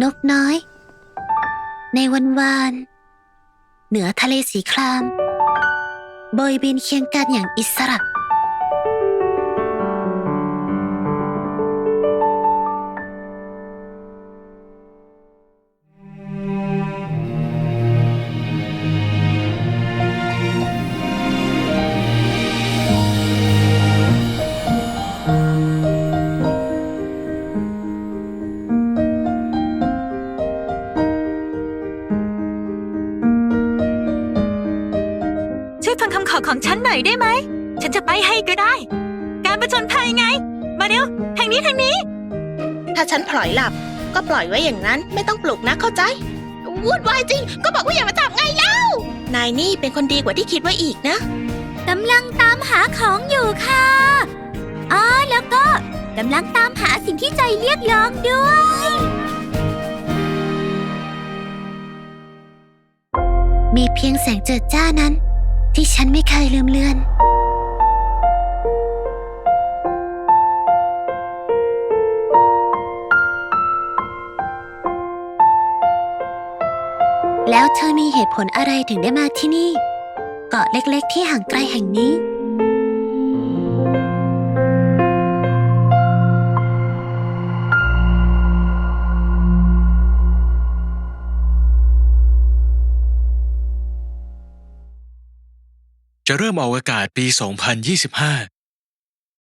นกน้อย ในวันวาน เหนือทะเลสีคราม โบยบินเคียงกันอย่างอิสระ วยฟังคำขอของฉันหน่อยได้ไหม ฉันจะไปให้ก็ได้ การประจนภัยไง มาเร็วทางนี้ทางนี้ ถ้าฉันปล่อยหลับ ก็ปล่อยไว้อย่างนั้นไม่ต้องปลุกนะเข้าใจวุ่นวายจริง ก็บอกว่าอย่ามาจับไงเล่า นายนี่เป็นคนดีกว่าที่คิดไว้อีกนะกำลังตามหาของอยู่ค่ะอ๋อแล้วก็กำลังตามหาสิ่งที่ใจเรียกร้องด้วย มีเพียงแสงเจิดจ้านั้น ที่ฉันไม่เคยลืมเลือน แล้วเธอมีเหตุผลอะไรถึงได้มาที่นี่ เกาะเล็กๆที่ห่างไกลแห่งนี้ จะเริ่มออกอากาศปี 2025